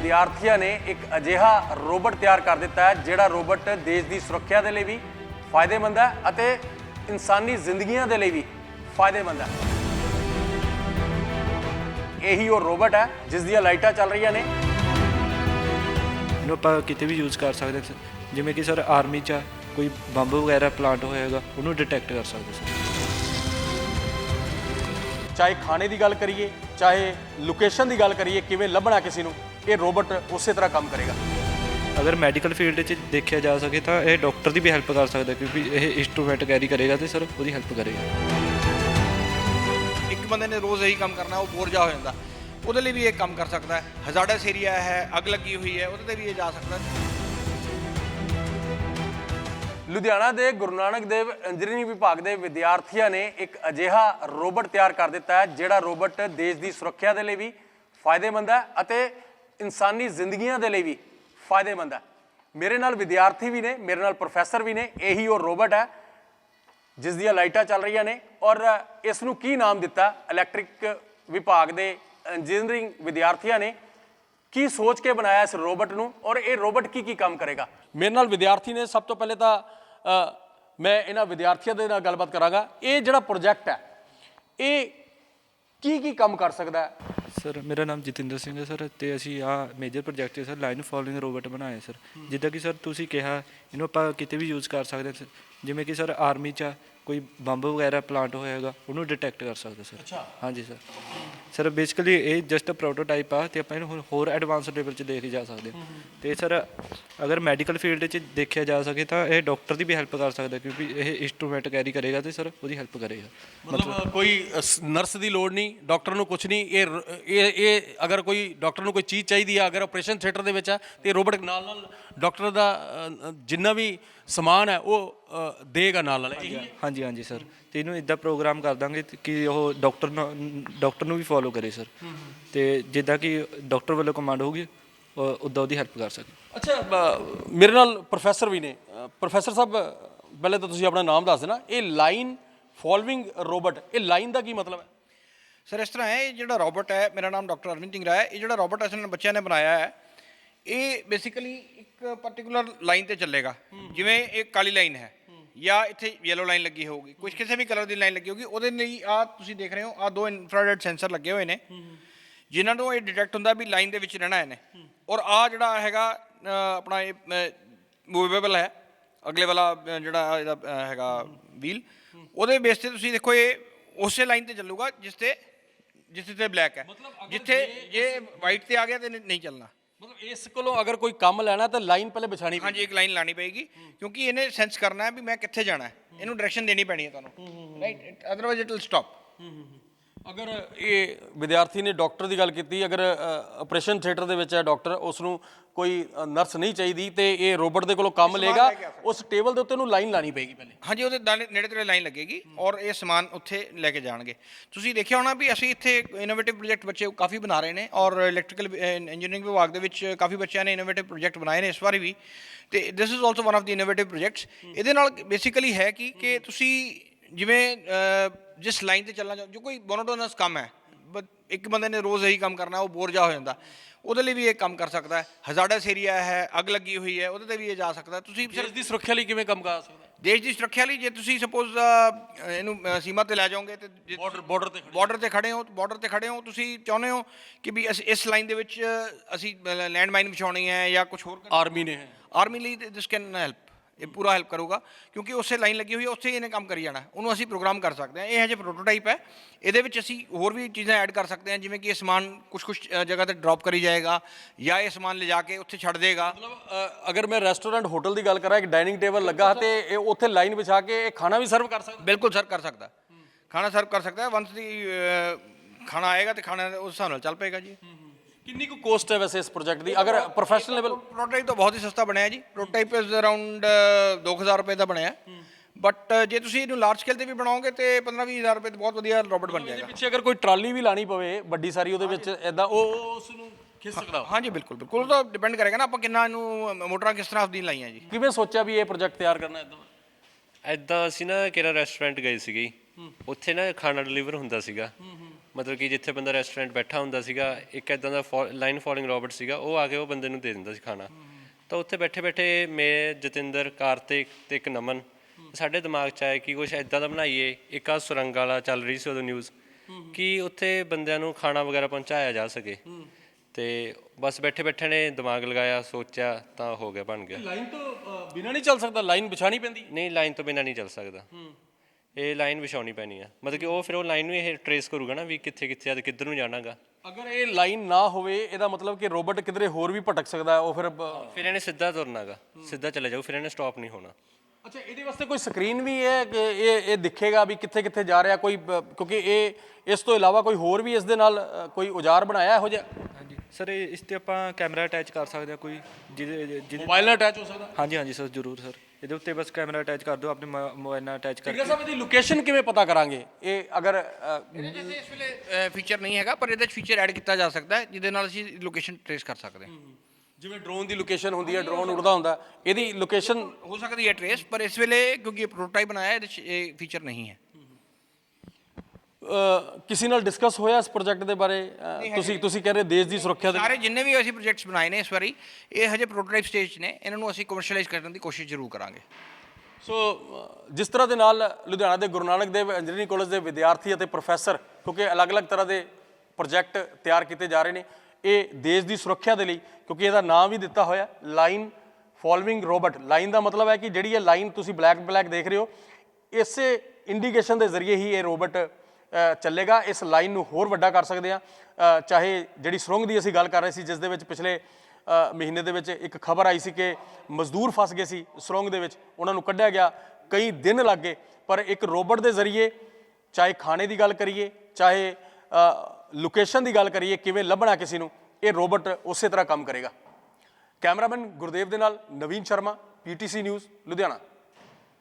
ਵਿਦਿਆਰਥੀਆਂ ਨੇ ਇੱਕ ਅਜਿਹਾ ਰੋਬੋਟ ਤਿਆਰ ਕਰ ਦਿੱਤਾ ਹੈ ਜਿਹੜਾ ਰੋਬੋਟ ਦੇਸ਼ ਦੀ ਸੁਰੱਖਿਆ ਦੇ ਲਈ ਵੀ ਫਾਇਦੇਮੰਦ ਹੈ ਅਤੇ ਇਨਸਾਨੀ ਜ਼ਿੰਦਗੀਆਂ ਦੇ ਲਈ ਵੀ ਫਾਇਦੇਮੰਦ ਹੈ। ਇਹੀ ਉਹ ਰੋਬੋਟ ਹੈ ਜਿਸ ਦੀਆਂ ਲਾਈਟਾਂ ਚੱਲ ਰਹੀਆਂ ਨੇ। ਇਹਨੂੰ ਆਪਾਂ ਕਿਤੇ ਵੀ ਯੂਜ਼ ਕਰ ਸਕਦੇ ਹਾਂ ਸਰ। ਜਿਵੇਂ ਕਿ ਸਰ ਆਰਮੀ 'ਚ ਕੋਈ ਬੰਬ ਵਗੈਰਾ ਪਲਾਂਟ ਹੋਏਗਾ ਉਹਨੂੰ ਡਿਟੈਕਟ ਕਰ ਸਕਦੇ ਸਰ ਚਾਹੇ ਖਾਣੇ ਦੀ ਗੱਲ ਕਰੀਏ ਚਾਹੇ ਲੋਕੇਸ਼ਨ ਦੀ ਗੱਲ ਕਰੀਏ ਕਿਵੇਂ ਲੱਭਣਾ ਕਿਸੇ ਨੂੰ ਇਹ ਰੋਬੋਟ ਉਸੇ ਤਰ੍ਹਾਂ ਕੰਮ ਕਰੇਗਾ। ਅਗਰ ਮੈਡੀਕਲ ਫੀਲਡ 'ਚ ਦੇਖਿਆ ਜਾ ਸਕੇ ਤਾਂ ਇਹ ਡਾਕਟਰ ਦੀ ਵੀ ਹੈਲਪ ਕਰ ਸਕਦਾ ਕਿਉਂਕਿ ਇਹ ਇਨਸਟਰੂਮੈਂਟ ਕੈਰੀ ਕਰੇਗਾ ਤੇ ਸਰ ਉਹਦੀ ਹੈਲਪ ਕਰੇਗਾ। ਇੱਕ ਬੰਦੇ ਨੇ ਰੋਜ਼ ਇਹੀ ਕੰਮ ਕਰਨਾ ਉਹ ਬੋਰ ਜਾ ਹੋ ਜਾਂਦਾ। ਉਹਦੇ ਲਈ ਵੀ ਇਹ ਕੰਮ ਕਰ ਸਕਦਾ ਹੈ। ਹਜ਼ਾਰਡਸ ਏਰੀਆ ਹੈ ਅੱਗ ਲੱਗੀ ਹੋਈ ਹੈ ਉਹਦੇ ਤੇ ਵੀ ਇਹ ਜਾ ਸਕਦਾ ਹੈ। ਲੁਧਿਆਣਾ ਦੇ ਗੁਰੂ ਨਾਨਕ ਦੇਵ ਇੰਜੀਨੀਅਰਿੰਗ ਵਿਭਾਗ ਦੇ ਵਿਦਿਆਰਥੀਆਂ ਨੇ ਇੱਕ ਅਜਿਹਾ ਰੋਬੋਟ ਤਿਆਰ ਕਰ ਦਿੱਤਾ ਹੈ ਜਿਹੜਾ ਰੋਬੋਟ ਦੇਸ਼ ਦੀ ਸੁਰੱਖਿਆ ਦੇ ਲਈ ਵੀ ਫਾਇਦੇਮੰਦ ਹੈ ਅਤੇ ਇਨਸਾਨੀ ਜ਼ਿੰਦਗੀਆਂ ਦੇ ਲਈ ਵੀ ਫਾਇਦੇਮੰਦ ਹੈ। ਮੇਰੇ ਨਾਲ ਵਿਦਿਆਰਥੀ ਵੀ ਨੇ, ਮੇਰੇ ਨਾਲ ਪ੍ਰੋਫੈਸਰ ਵੀ ਨੇ, ਇਹੀ ਉਹ ਰੋਬਟ ਹੈ ਜਿਸ ਦੀਆਂ ਲਾਈਟਾਂ ਚੱਲ ਰਹੀਆਂ ਨੇ ਔਰ ਇਸ ਨੂੰ ਕੀ ਨਾਮ ਦਿੱਤਾ? ਇਲੈਕਟ੍ਰਿਕ ਵਿਭਾਗ ਦੇ ਇੰਜੀਨੀਅਰਿੰਗ ਵਿਦਿਆਰਥੀਆਂ ਨੇ ਕੀ ਸੋਚ ਕੇ ਬਣਾਇਆ ਇਸ ਰੋਬਟ ਨੂੰ ਔਰ ਇਹ ਰੋਬਟ ਕੀ ਕੀ ਕੰਮ ਕਰੇਗਾ? ਮੇਰੇ ਨਾਲ ਵਿਦਿਆਰਥੀ ਨੇ ਸਭ ਤੋਂ ਪਹਿਲੇ ਤਾਂ ਮੈਂ ਇਹਨਾਂ ਵਿਦਿਆਰਥੀਆਂ ਦੇ ਨਾਲ ਗੱਲਬਾਤ ਕਰਾਂਗਾ। ਇਹ ਜਿਹੜਾ ਪ੍ਰੋਜੈਕਟ ਹੈ, ਇਹ ਕੀ ਕੀ ਕੰਮ ਕਰ ਸਕਦਾ ਹੈ? ਸਰ ਮੇਰਾ ਨਾਮ ਜਤਿੰਦਰ ਸਿੰਘ ਹੈ ਸਰ ਤੇ ਅਸੀਂ ਆ ਮੇਜਰ ਪ੍ਰੋਜੈਕਟ ਹੈ ਸਰ ਲਾਈਨ ਫੋਲੋਇੰਗ ਰੋਬੋਟ ਬਣਾਇਆ ਸਰ। ਜਿੱਦਾਂ ਕਿ ਸਰ ਤੁਸੀਂ ਕਿਹਾ ਇਹਨੂੰ ਆਪਾਂ ਕਿਤੇ ਵੀ ਯੂਜ਼ ਕਰ ਸਕਦੇ ਹਾਂ ਜਿਵੇਂ ਕਿ ਸਰ ਆਰਮੀ 'ਚ ਆ, ਕੋਈ ਬੰਬ ਵਗੈਰਾ ਪਲਾਂਟ ਹੋਏਗਾ ਉਹਨੂੰ ਡਿਟੈਕਟ ਕਰ ਸਕਦਾ ਸਰ ਅੱਛਾ। ਹਾਂਜੀ ਸਰ ਸਰ ਬੇਸਿਕਲੀ ਇਹ ਜਸਟ ਅ ਪ੍ਰੋਟੋਟਾਈਪ ਆ ਤੇ ਆਪਾਂ ਇਹਨੂੰ ਹੁਣ ਹੋਰ ਐਡਵਾਂਸ ਲੈਵਲ 'ਚ ਦੇਖ ਜਾ ਸਕਦੇ ਹਾਂ। ਤੇ ਸਰ ਅਗਰ ਮੈਡੀਕਲ ਫੀਲਡ 'ਚ ਦੇਖਿਆ ਜਾ ਸਕੇ ਤਾਂ ਇਹ ਡਾਕਟਰ ਦੀ ਵੀ ਹੈਲਪ ਕਰ ਸਕਦਾ ਕਿਉਂਕਿ ਇਹ ਇਨਸਟਰੂਮੈਂਟ ਕੈਰੀ ਕਰੇਗਾ ਤੇ ਸਰ ਉਹਦੀ ਹੈਲਪ ਕਰੇਗਾ। ਮਤਲਬ ਕੋਈ ਨਰਸ ਦੀ ਲੋੜ ਨਹੀਂ ਡਾਕਟਰ ਨੂੰ ਕੁਝ ਨਹੀਂ ਇਹ ਰ- ਇਹ ਇਹ ਅਗਰ ਕੋਈ ਡਾਕਟਰ ਨੂੰ ਕੋਈ ਚੀਜ਼ ਚਾਹੀਦੀ ਆ ਅਗਰ ਆਪਰੇਸ਼ਨ ਥੀਏਟਰ ਦੇ ਵਿੱਚ ਆ ਤੇ ਰੋਬੋਟ ਨਾਲ ਨਾਲ ਡਾਕਟਰ ਦਾ ਅ, ਜਿੰਨਾ ਵੀ ਸਮਾਨ ਹੈ ਉਹ ਅ, ਦੇਗਾ ਨਾਲ ਨਾਲ। ਇਹੀ ਹਾਂਜੀ ਹਾਂਜੀ ਸਰ। ਤੇ ਇਹਨੂੰ ਇਦਾਂ ਪ੍ਰੋਗਰਾਮ ਕਰ ਦਾਂਗੇ ਤੇ ਕਿ ਉਹ ਡਾਕਟਰ ਨੂੰ ਡਾਕਟਰ ਨੂੰ ਵੀ ਫੋਲੋ ਕਰੇ ਸਰ। ਤੇ ਜਿੱਦਾਂ ਕਿ ਡਾਕਟਰ ਵੱਲੋਂ ਕਮਾਂਡ ਹੋਊਗੀ ਉਦਾਂ ਉਹਦੀ ਹੈਲਪ ਕਰ ਸਕੇ। ਅੱਛਾ ਬ- ਮੇਰੇ ਨਾਲ ਪ੍ਰੋਫੈਸਰ ਵੀ ਨੇ। ਅ, ਪ੍ਰੋਫੈਸਰ ਸਾਹਿਬ ਪਹਿਲੇ ਤਾਂ ਤੁਸੀਂ ਆਪਣਾ ਨਾਮ ਦੱਸ ਦੇਣਾ। ਇਹ ਲਾਈਨ ਫੋਲੋਇੰਗ ਰੋਬੋਟ ਇਹ ਲਾਈਨ ਦਾ ਕੀ ਮਤਲਬ ਹੈ? ਸਰ ਇਸ ਤਰ੍ਹਾਂ ਹੈ ਇਹ ਜਿਹੜਾ ਰੋਬੋਟ ਹੈ ਮੇਰਾ ਨਾਮ ਡਾਕਟਰ ਅਰਵਿੰਦ ਢਿੰਗਰਾ ਹੈ। ਇਹ ਜਿਹੜਾ ਰੋਬੋਟ ਅਸਲ ਵਿੱਚ ਬੱਚਿਆਂ ਨੇ ਬਣਾਇਆ ਹੈ ਇਹ ਬੇਸਿਕਲੀ ਇੱਕ ਪਾਰਟਿਕੂਲਰ ਲਾਈਨ ਤੇ ਚੱਲੇਗਾ। ਜਿਵੇਂ ਇਹ ਕਾਲੀ ਲਾਈਨ ਹੈ ਜਾਂ ਇੱਥੇ ਯੈਲੋ ਲਾਈਨ ਲੱਗੀ ਹੋਊਗੀ। ਕੁਝ ਕਿਸੇ ਵੀ ਕਲਰ ਦੀ ਲਾਈਨ ਲੱਗੀ ਹੋਊਗੀ ਉਹਦੇ ਲਈ ਆ ਤੁਸੀਂ ਦੇਖ ਰਹੇ ਹੋ ਆ ਦੋ ਇਨਫਰਾਰੈਡ ਸੈਂਸਰ ਲੱਗੇ ਹੋਏ ਨੇ। ਜਿਨ੍ਹਾਂ ਤੋਂ ਇਹ ਡਿਟੈਕਟ ਹੁੰਦਾ ਵੀ ਲਾਈਨ ਦੇ ਵਿੱਚ ਰਹਿਣਾ ਇਹਨੇ। ਔਰ ਆ ਜਿਹੜਾ ਹੈਗਾ ਆਪਣਾ ਇਹ ਮੂਵੇਬਲ ਹੈ ਅਗਲੇ ਵਾਲਾ ਜਿਹੜਾ ਇਹਦਾ ਹੈਗਾ ਵੀਲ ਉਹਦੇ ਬੇਸ ਤੇ ਤੁਸੀਂ ਦੇਖੋ ਇਹ ਉਸੇ ਲਾਈਨ ਤੇ ਚੱਲੂਗਾ ਜਿਸ ਤੇ ਜਿਸ ਤੇ ਬਲੈਕ ਹੈ। ਜਿੱਥੇ ਜੇ ਵਾਈਟ ਤੇ ਆ ਗਿਆ ਤੇ ਨਹੀਂ ਚੱਲਣਾ। ਮਤਲਬ ਇਸ ਕੋਲੋਂ ਅਗਰ ਕੋਈ ਕੰਮ ਲੈਣਾ ਤਾਂ ਲਾਈਨ ਪਹਿਲੇ ਵਿਛਾਣੀ ਹਾਂਜੀ ਇੱਕ ਲਾਈਨ ਲਾਣੀ ਪਏਗੀ ਕਿਉਂਕਿ ਇਹਨੇ ਸੈਂਸ ਕਰਨਾ ਹੈ ਵੀ ਮੈਂ ਕਿੱਥੇ ਜਾਣਾ ਹੈ। ਇਹਨੂੰ ਡਾਇਰੈਕਸ਼ਨ ਦੇਣੀ ਪੈਣੀ ਹੈ ਤੁਹਾਨੂੰ। Right otherwise it will stop ਅਗਰ ਇਹ ਵਿਦਿਆਰਥੀ ਨੇ ਡਾਕਟਰ ਦੀ ਗੱਲ ਕੀਤੀ ਅਗਰ ਆਪਰੇਸ਼ਨ ਥੀਏਟਰ ਦੇ ਵਿੱਚ ਹੈ ਡਾਕਟਰ ਉਸ ਨੂੰ ਕੋਈ ਨਰਸ ਨਹੀਂ ਚਾਹੀਦੀ ਤੇ ਇਹ ਰੋਬੋਟ ਦੇ ਕੋਲੋਂ ਕੰਮ ਲਏਗਾ ਲੈ ਕੇ ਆ ਉਸ ਟੇਬਲ ਦੇ ਉੱਤੇ ਉਹਨੂੰ ਲਾਈਨ ਲਾਣੀ ਪਏਗੀ ਪਹਿਲੇ। ਹਾਂਜੀ ਉਹਦੇ ਨੇੜੇ ਤੇੜੇ ਲਾਈਨ ਲੱਗੇਗੀ ਔਰ ਇਹ ਸਮਾਨ ਉੱਥੇ ਲੈ ਕੇ ਜਾਣਗੇ। ਤੁਸੀਂ ਦੇਖਿਆ ਹੋਣਾ ਵੀ ਅਸੀਂ ਇੱਥੇ ਇਨੋਵੇਟਿਵ ਪ੍ਰੋਜੈਕਟ ਬੱਚੇ ਕਾਫੀ ਬਣਾ ਰਹੇ ਨੇ ਔਰ ਇਲੈਕਟ੍ਰੀਕਲ ਇੰਜੀਨੀਅਰਿੰਗ ਵਿਭਾਗ ਦੇ ਵਿੱਚ ਕਾਫੀ ਬੱਚਿਆਂ ਨੇ ਇਨੋਵੇਟਿਵ ਪ੍ਰੋਜੈਕਟ ਬਣਾਏ ਨੇ ਇਸ ਵਾਰੀ ਵੀ। ਤੇ this is also one of the innovative projects ਇਹਦੇ ਨਾਲ ਬੇਸਿਕਲੀ ਹੈ ਕਿ ਕਿ ਤੁਸੀਂ ਜਿਵੇਂ ਜਿਸ ਲਾਈਨ ਤੇ ਚੱਲਣਾ ਚਾਹੋ ਜੋ ਕੋਈ ਮੋਨੋਟੋਨਸ ਕੰਮ ਹੈ ਇੱਕ ਬੰਦੇ ਨੇ ਰੋਜ਼ ਇਹੀ ਕੰਮ ਕਰਨਾ ਉਹ ਬੋਰ ਜਾ ਹੋ ਜਾਂਦਾ ਉਹਦੇ ਲਈ ਵੀ ਇਹ ਕੰਮ ਕਰ ਸਕਦਾ ਹੈ ਹਜ਼ਾਰਡਸ ਏਰੀਆ ਹੈ ਅੱਗ ਲੱਗੀ ਹੋਈ ਹੈ ਉਹਦੇ ਤੇ ਵੀ ਇਹ ਜਾ ਸਕਦਾ। ਤੁਸੀਂ ਦੇਸ਼ ਦੀ ਸੁਰੱਖਿਆ ਲਈ ਕਿਵੇਂ ਕੰਮ ਕਰ ਸਕਦਾ ਦੇਸ਼ ਦੀ ਸੁਰੱਖਿਆ ਲਈ ਜੇ ਤੁਸੀਂ ਸਪੋਜ਼ ਇਹਨੂੰ ਸੀਮਾ ਤੇ ਲੈ ਜਾਓਗੇ ਤੇ ਬਾਰਡਰ ਬਾਰਡਰ ਤੇ ਖੜੇ। ਬਾਰਡਰ ਤੇ ਖੜੇ ਹੋ ਬਾਰਡਰ ਤੇ ਖੜੇ ਹੋ ਤੁਸੀਂ ਚਾਹੁੰਦੇ ਹੋ ਕਿ ਵੀ ਅਸੀਂ ਇਸ ਲਾਈਨ ਦੇ ਵਿੱਚ ਅਸੀਂ ਲੈਂਡ ਮਾਈਨ ਵਿਛਾਉਣੀ ਹੈ ਜਾਂ ਕੁਝ ਹੋਰ ਆਰਮੀ ਨੇ ਆਰਮੀ ਲਈ ਦਿਸ ਕੈਨ ਹੈਲਪ ਇਹ ਪੂਰਾ ਹੈਲਪ ਕਰੂਗਾ ਕਿਉਂਕਿ ਉਸੇ ਲਾਈਨ ਲੱਗੀ ਹੋਈ ਹੈ ਉੱਥੇ ਇਹਨੇ ਕੰਮ ਕਰੀ ਜਾਣਾ। ਉਹਨੂੰ ਅਸੀਂ ਪ੍ਰੋਗਰਾਮ ਕਰ ਸਕਦੇ ਹਾਂ। ਇਹ ਹਜੇ ਪ੍ਰੋਟੋਟਾਈਪ ਹੈ। ਇਹਦੇ ਵਿੱਚ ਅਸੀਂ ਹੋਰ ਵੀ ਚੀਜ਼ਾਂ ਐਡ ਕਰ ਸਕਦੇ ਹਾਂ ਜਿਵੇਂ ਕਿ ਇਹ ਸਮਾਨ ਕੁਝ ਕੁਝ ਜਗ੍ਹਾ ਤੇ ਡ੍ਰੌਪ ਕਰੀ ਜਾਏਗਾ ਜਾਂ ਇਹ ਸਮਾਨ ਲਿਜਾ ਕੇ ਉੱਥੇ ਛੱਡ ਦੇਗਾ। ਮਤਲਬ ਅਗਰ ਮੈਂ ਰੈਸਟੋਰੈਂਟ ਹੋਟਲ ਦੀ ਗੱਲ ਕਰਾਂ ਇੱਕ ਡਾਈਨਿੰਗ ਟੇਬਲ ਲੱਗਾ ਤੇ ਇਹ ਉੱਥੇ ਲਾਈਨ ਵਿਛਾ ਕੇ ਇਹ ਖਾਣਾ ਵੀ ਸਰਵ ਕਰ ਸਕਦਾ? ਬਿਲਕੁਲ ਸਰ ਕਰ ਸਕਦਾ। ਖਾਣਾ ਸਰਵ ਕਰ ਸਕਦਾ। ਹੈ ਵੰਸ ਦੀ ਖਾਣਾ ਆਏਗਾ ਤੇ ਖਾਣਾ ਉਸ ਹਿਸਾਬ ਨਾਲ ਚੱਲ ਪਏਗਾ ਜੀ। ਕਿੰਨੀ ਕੁ ਕੋਸਟ ਹੈ ਵੈਸੇ ਇਸ ਪ੍ਰੋਜੈਕਟ ਦੀ? ਅਗਰ ਪ੍ਰੋਫੈਸ਼ਨਲ ਲੈਵਲ ਪ੍ਰੋਟੋਟਾਈਪ ਤਾਂ ਬਹੁਤ ਹੀ ਸਸਤਾ ਬਣਿਆ ਜੀ। ਪ੍ਰੋਟੋਟਾਈਪ ਇਜ਼ ਅਰਾਊਂਡ 2000 ਰੁਪਏ ਦਾ ਬਣਿਆ। ਬਟ ਜੇ ਤੁਸੀਂ ਇਹਨੂੰ ਲਾਰਜ ਸਕੇਲ ਤੇ ਵੀ ਬਣਾਓਗੇ ਤੇ 15-20000 ਰੁਪਏ ਤੇ ਬਹੁਤ ਵਧੀਆ ਰੋਬੋਟ ਬਣ ਜਾਏਗਾ। ਪਿੱਛੇ ਅਗਰ ਕੋਈ ਟਰਾਲੀ ਵੀ ਲਾਣੀ ਪਵੇ ਵੱਡੀ ਸਾਰੀ ਉਹਦੇ ਵਿੱਚ ਐਦਾਂ ਉਹ ਉਸ ਨੂੰ ਖਿੱਚ ਸਕਦਾ ਹਾਂਜੀ ਬਿਲਕੁਲ ਬਿਲਕੁਲ। ਉਹ ਤਾਂ ਡਿਪੈਂਡ ਕਰੇਗਾ ਨਾ ਆਪਾਂ ਕਿੰਨਾ ਇਹਨੂੰ ਮੋਟਰਾਂ ਕਿਸ ਤਰ੍ਹਾਂ ਆਪਦੀਆਂ ਲਾਈਆਂ ਜੀ। ਕਿਵੇਂ ਸੋਚਿਆ ਵੀ ਇਹ ਪ੍ਰੋਜੈਕਟ ਤਿਆਰ ਕਰਨਾ ਐਦਾਂ ਐਦਾਂ ਅਸੀਂ ਨਾ ਕਿਹੜਾ ਰੈਸਟੋਰੈਂਟ ਗਏ ਸੀਗੇ। ਉੱਥੇ ਨਾ ਖਾਣਾ ਡਿਲੀਵਰ ਹੁੰਦਾ ਸੀਗਾ। ਮਤਲਬ ਕਿ ਜਿੱਥੇ ਬੰਦਾ ਰੈਸਟੋਰੈਂਟ ਬੈਠਾ ਹੁੰਦਾ ਸੀਗਾ ਇੱਕ ਇਦਾਂ ਦਾ ਲਾਈਨ ਫੋਲੋਇੰਗ ਰੋਬੋਟ ਸੀਗਾ ਉਹ ਆ ਕੇ ਉਹ ਬੰਦੇ ਨੂੰ ਦੇ ਦਿੰਦਾ ਸੀ ਖਾਣਾ। ਤਾਂ ਉੱਥੇ ਬੈਠੇ ਬੈਠੇ ਮੈਂ ਜਤਿੰਦਰ ਕਾਰਤਿਕ ਤੇ ਇੱਕ ਨਮਨ ਸਾਡੇ ਦਿਮਾਗ 'ਚ ਆਇਆ ਕਿ ਕੁਝ ਇਦਾਂ ਦਾ ਬਣਾਈਏ ਇੱਕ ਆ ਸੁਰੰਗ ਵਾਲਾ ਚੱਲ ਰਹੀ ਸੀ ਉਦੋਂ ਨਿਊਜ਼ ਕਿ ਉੱਥੇ ਬੰਦਿਆਂ ਨੂੰ ਖਾਣਾ ਵਗੈਰਾ ਪਹੁੰਚਾਇਆ ਜਾ ਸਕੇ। ਤੇ ਬਸ ਬੈਠੇ ਬੈਠੇ ਨੇ ਦਿਮਾਗ ਲਗਾਇਆ ਸੋਚਿਆ ਤਾਂ ਹੋ ਗਿਆ ਬਣ ਗਿਆ। ਲਾਈਨ ਤੋਂ ਬਿਨਾਂ ਨਹੀਂ ਚੱਲ ਸਕਦਾ ਲਾਈਨ ਵਿਛਾਣੀ ਪੈਂਦੀ? ਨਹੀਂ ਲਾਈਨ ਤੋਂ ਬਿਨਾਂ ਨਹੀਂ ਚੱਲ ਸਕਦਾ। ਇਹ ਲਾਈਨ ਵਿਛਾਉਣੀ ਪੈਣੀ ਆ। ਮਤਲਬ ਕਿ ਉਹ ਫਿਰ ਉਹ ਲਾਈਨ ਨੂੰ ਇਹ ਟਰੇਸ ਕਰੂਗਾ ਨਾ ਵੀ ਕਿੱਥੇ ਕਿੱਥੇ ਆ ਤੇ ਕਿੱਧਰ ਨੂੰ ਜਾਣਾਗਾ। ਅਗਰ ਇਹ ਲਾਈਨ ਨਾ ਹੋਵੇ ਇਹਦਾ ਮਤਲਬ ਕਿ ਰੋਬੋਟ ਕਿਧਰੇ ਹੋਰ ਵੀ ਭਟਕ ਸਕਦਾ ਹੈ ਉਹ ਫਿਰ ਬ- ਫਿਰ ਇਹਨੇ ਸਿੱਧਾ ਤੁਰਨਾਗਾ। ਸਿੱਧਾ ਚਲੇ ਜਾਊ ਫਿਰ ਇਹਨੇ ਸਟਾਪ ਨਹੀਂ ਹੋਣਾ। ਅੱਛਾ ਇਹਦੇ ਵਾਸਤੇ ਕੋਈ ਸਕਰੀਨ ਵੀ ਹੈ ਕਿ ਇਹ ਇਹ ਦਿਖੇਗਾ ਵੀ ਕਿੱਥੇ ਕਿੱਥੇ ਜਾ ਰਿਹਾ ਕੋਈ ਬ- ਕਿਉਂਕਿ ਇਹ ਇਸ ਤੋਂ ਇਲਾਵਾ ਕੋਈ ਹੋਰ ਵੀ ਇਸ ਦੇ ਨਾਲ ਅ, ਕੋਈ ਔਜ਼ਾਰ ਬਣਾਇਆ ਇਹੋ ਜਿਹਾ? ਹਾਂਜੀ। ਸਰ ਇਹ ਇਸ ਤੇ ਆਪਾਂ ਕੈਮਰਾ ਅਟੈਚ ਕਰ ਸਕਦੇ ਹਾਂ ਕੋਈ ਜਿਹਦੇ ਜਿਹਦੇ ਮੋਬਾਈਲ ਨਾਲ ਅਟੈਚ ਹੋ ਸਕਦਾ? ਹਾਂਜੀ ਹਾਂਜੀ ਸਰ ਜ਼ਰੂਰ ਸਰ ਇਹਦੇ ਉੱਤੇ ਬਸ ਕੈਮਰਾ ਅਟੈਚ ਕਰ ਦਿਓ ਆਪਣੇ ਮੋਬਾਈਲ ਨਾਲ ਅਟੈਚ ਕਰ ਟਿਕਰ ਸਾਹਿਬ ਇਹਦੀ ਲੋਕੇਸ਼ਨ ਕਿਵੇਂ ਪਤਾ ਕਰਾਂਗੇ? ਇਹ ਅਗਰ ਅ, ਇਹਦੇ 'ਚ ਇਸ ਵੇਲੇ ਫੀਚਰ ਨਹੀਂ ਹੈਗਾ ਪਰ ਇਹਦੇ 'ਚ ਫੀਚਰ ਐਡ ਕੀਤਾ ਜਾ ਸਕਦਾ ਹੈ ਜਿਹਦੇ ਨਾਲ ਅਸੀਂ ਲੋਕੇਸ਼ਨ ਟ੍ਰੇਸ ਕਰ ਸਕਦੇ ਹਾਂ। ਜਿਵੇਂ ਡਰੋਨ ਦੀ ਲੋਕੇਸ਼ਨ ਹੁੰਦੀ ਹੈ ਡਰੋਨ ਉੜਦਾ ਹੁੰਦਾ ਇਹਦੀ ਲੋਕੇਸ਼ਨ ਹੋ ਸਕਦੀ ਹੈ ਟ੍ਰੇਸ ਪਰ ਇਸ ਵੇਲੇ ਕਿਉਂਕਿ ਇਹ ਪ੍ਰੋਟੋਟਾਈਪ ਬਣਾਇਆ ਇਹਦੇ 'ਚ ਇਹ ਫੀਚਰ ਨਹੀਂ ਹੈ। ਕਿਸੇ ਨਾਲ ਡਿਸਕਸ ਹੋਇਆ ਇਸ ਪ੍ਰੋਜੈਕਟ ਦੇ ਬਾਰੇ? ਤੁਸੀਂ ਤੁਸੀਂ ਕਹਿ ਰਹੇ ਦੇਸ਼ ਦੀ ਸੁਰੱਖਿਆ ਦੇ ਸਾਰੇ ਜਿੰਨੇ ਵੀ ਅਸੀਂ ਪ੍ਰੋਜੈਕਟਸ ਬਣਾਏ ਨੇ ਇਸ ਵਾਰੀ ਇਹ ਹਜੇ ਪ੍ਰੋਟੋਟਾਈਪ ਸਟੇਜ 'ਚ ਨੇ। ਇਹਨਾਂ ਨੂੰ ਅਸੀਂ ਕਮਰਸ਼ੀਅਲਾਈਜ਼ ਕਰਨ ਦੀ ਕੋਸ਼ਿਸ਼ ਜ਼ਰੂਰ ਕਰਾਂਗੇ। ਸੋ ਜਿਸ ਤਰ੍ਹਾਂ ਦੇ ਨਾਲ ਲੁਧਿਆਣਾ ਦੇ ਗੁਰੂ ਨਾਨਕ ਦੇਵ ਇੰਜੀਨੀਅਰਿੰਗ ਕਾਲਜ ਦੇ ਵਿਦਿਆਰਥੀ ਅਤੇ ਪ੍ਰੋਫੈਸਰ ਕਿਉਂਕਿ ਅਲੱਗ-ਅਲੱਗ ਤਰ੍ਹਾਂ ਦੇ ਪ੍ਰੋਜੈਕਟ ਤਿਆਰ ਕੀਤੇ ਜਾ ਰਹੇ ਨੇ ਇਹ ਦੇਸ਼ ਦੀ ਸੁਰੱਖਿਆ ਦੇ ਲਈ ਕਿਉਂਕਿ ਇਹਦਾ ਨਾਮ ਵੀ ਦਿੱਤਾ ਹੋਇਆ ਲਾਈਨ ਫੋਲੋਇੰਗ ਰੋਬੋਟ ਲਾਈਨ ਦਾ ਮਤਲਬ ਹੈ ਕਿ ਜਿਹੜੀ ਇਹ ਲਾਈਨ ਤੁਸੀਂ ਬਲੈਕ ਬਲੈਕ ਦੇਖ ਰਹੇ ਹੋ ਇਸੇ ਇੰਡੀਕੇਸ਼ਨ ਦੇ ਜ਼ਰੀਏ ਹੀ ਇਹ ਰੋਬੋਟ ਚੱਲੇਗਾ, ਇਸ ਲਾਈਨ ਨੂੰ ਹੋਰ ਵੱਡਾ ਕਰ ਸਕਦੇ ਆ ਚਾਹੇ ਜਿਹੜੀ ਸੁਰੰਗ ਦੀ ਅਸੀਂ ਗੱਲ ਕਰ ਰਹੇ ਸੀ, ਜਿਸ ਦੇ ਵਿੱਚ ਪਿਛਲੇ ਮਹੀਨੇ ਦੇ ਵਿੱਚ ਇੱਕ ਖਬਰ ਆਈ ਸੀ ਕਿ ਮਜ਼ਦੂਰ ਫਸ ਗਏ ਸੀ ਸੁਰੰਗ ਦੇ ਵਿੱਚ, ਉਹਨਾਂ ਨੂੰ ਕੱਢਿਆ ਗਿਆ ਕਈ ਦਿਨ ਲੱਗ। ਗਏ ਪਰ ਇੱਕ ਰੋਬੋਟ ਦੇ ਜ਼ਰੀਏ, ਚਾਹੇ ਖਾਣੇ ਦੀ ਗੱਲ ਕਰੀਏ, ਚਾਹੇ ਲੋਕੇਸ਼ਨ ਦੀ ਗੱਲ ਕਰੀਏ, ਕਿਵੇਂ ਲੱਭਣਾ ਕਿਸੇ ਨੂੰ, ਇਹ ਰੋਬੋਟ ਉਸੇ ਤਰ੍ਹਾਂ ਕੰਮ ਕਰੇਗਾ। ਕੈਮਰਾਮੈਨ ਗੁਰਦੇਵ ਦੇ ਨਾਲ ਨਵੀਨ ਸ਼ਰਮਾ, ਪੀਟੀਸੀ ਨਿਊਜ਼, ਲੁਧਿਆਣਾ।